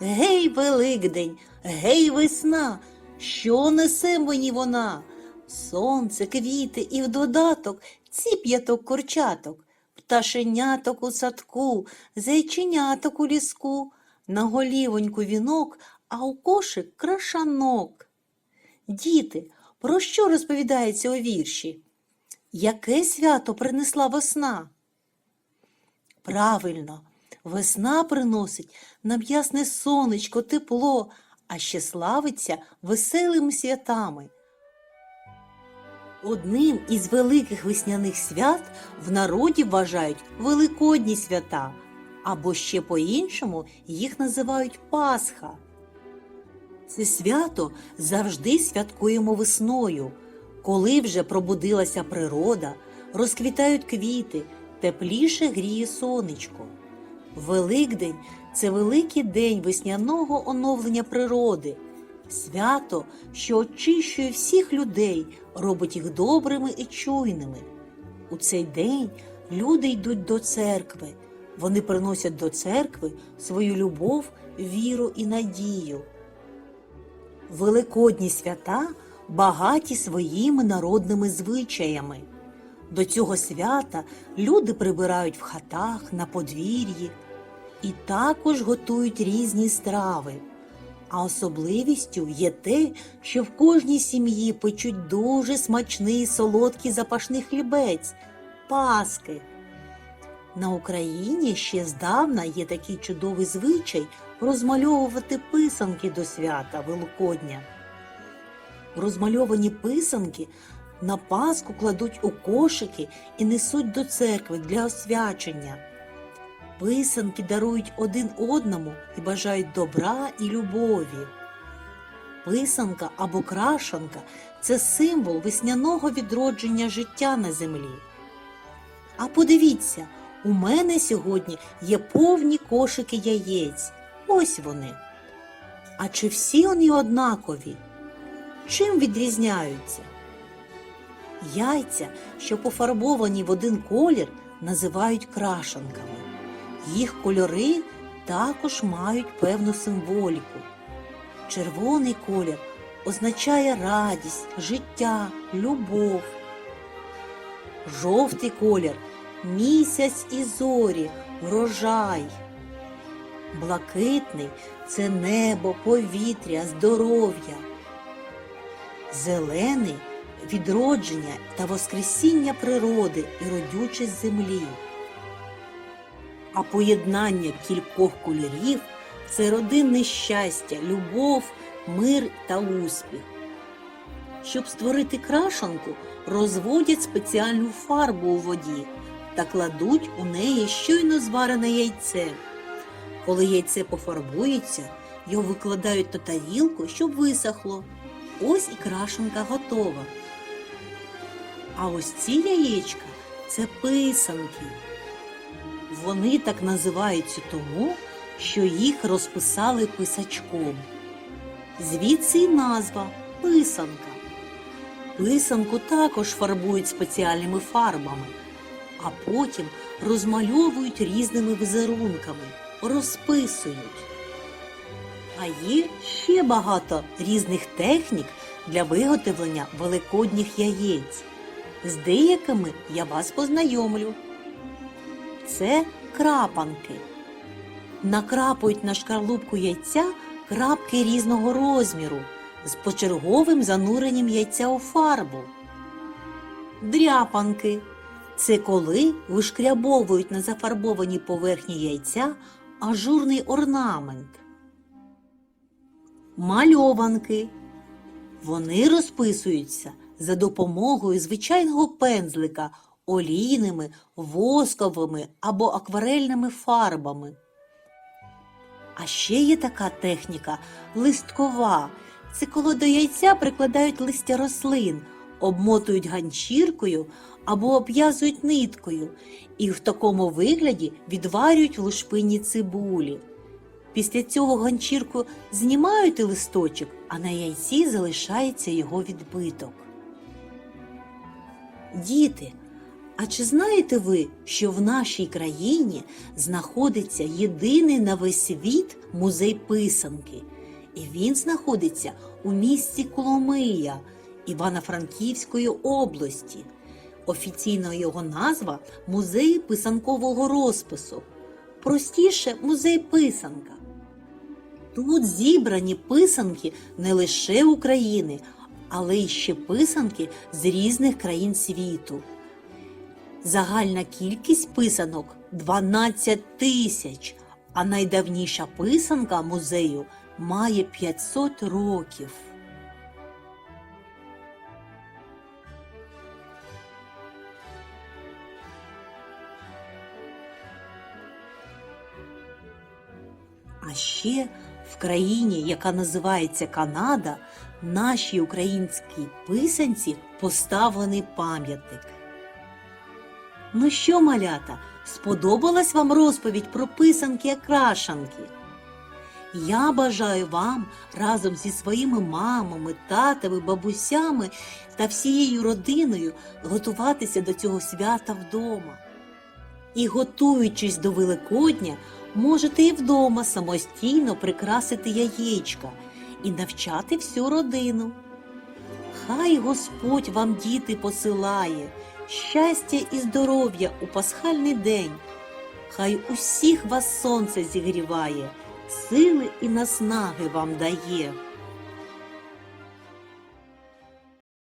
Гей, Великдень, гей, весна, що несе мені вона? Сонце, квіти і в додаток ці п'яток курчаток, пташеняток у садку, зайченяток у ліску, на голівоньку вінок, а у кошик крашанок. Діти, про що розповідається у вірші? Яке свято принесла весна? Правильно, весна приносить нам ясне сонечко, тепло, а ще славиться веселими святами. Одним із великих весняних свят в народі вважають Великодні свята, або ще по-іншому їх називають Пасха. Це свято завжди святкуємо весною, коли вже пробудилася природа, розквітають квіти, тепліше гріє сонечко. Великдень це великий день весняного оновлення природи, свято, що очищує всіх людей, робить їх добрими і чуйними. У цей день люди йдуть до церкви, вони приносять до церкви свою любов, віру і надію. Великодні свята багаті своїми народними звичаями. До цього свята люди прибирають в хатах, на подвір'ї і також готують різні страви. А особливістю є те, що в кожній сім'ї печуть дуже смачний солодкий запашний хлібець паски. На Україні ще здавна є такий чудовий звичай розмальовувати писанки до свята Великодня. Розмальовані писанки на Пасху кладуть у кошики і несуть до церкви для освячення. Писанки дарують один одному і бажають добра і любові. Писанка або крашанка це символ весняного відродження життя на землі. А подивіться, у мене сьогодні є повні кошики яєць. Ось вони. А чи всі вони однакові? Чим відрізняються? Яйця, що пофарбовані в один колір, називають крашанками. Їх кольори також мають певну символіку. Червоний колір означає радість, життя, любов. Жовтий колір місяць і зорі, врожай. Блакитний це небо, повітря, здоров'я. Зелений відродження та воскресіння природи і родючість землі. А поєднання кількох кольорів це родинне щастя, любов, мир та успіх. Щоб створити крашанку, розводять спеціальну фарбу у воді та кладуть у неї щойно зварене яйце. Коли яйце пофарбується, його викладають на тарілку, щоб висохло. Ось і крашенка готова. А ось ці яєчка це писанки. Вони так називаються тому, що їх розписали писачком. Звідси й назва писанка. Писанку також фарбують спеціальними фарбами, а потім розмальовують різними візерунками, розписують. А є ще багато різних технік для виготовлення великодніх яєць. З деякими я вас познайомлю. Це крапанки. Накрапують на шкарлупку яйця крапки різного розміру з почерговим зануренням яйця у фарбу. Дряпанки це коли вишкрябовують на зафарбованій поверхні яйця ажурний орнамент. Мальованки. Вони розписуються за допомогою звичайного пензлика олійними, восковими або акварельними фарбами. А ще є така техніка листкова. Це коли до яйця прикладають листя рослин, обмотують ганчіркою або обв'язують ниткою, і в такому вигляді відварюють в лушпині цибулі. Після цього ганчірку знімають і листочок, а на яйці залишається його відбиток. Діти, А чи знаєте ви, що в нашій країні знаходиться єдиний на весь світ музей писанки? І він знаходиться у місті Коломия Івано-Франківської області. Офіційна його назва Музей писанкового розпису. Простіше музей писанка. Тут зібрані писанки не лише України, але й ще писанки з різних країн світу. Загальна кількість писанок 12 тисяч, а найдавніша писанка музею має 500 років. А ще в країні, яка називається Канада, нашій українській писанці поставлений пам'ятник. Ну що, малята, сподобалась вам розповідь про писанки крашанки? Я бажаю вам разом зі своїми мамами, татами, бабусями та всією родиною готуватися до цього свята вдома. І готуючись до Великодня, можете і вдома самостійно прикрасити яєчка і навчати всю родину. Хай Господь вам діти посилає, щастя і здоров'я у пасхальний день. Хай усіх вас сонце зігріває, сили і наснаги вам дає.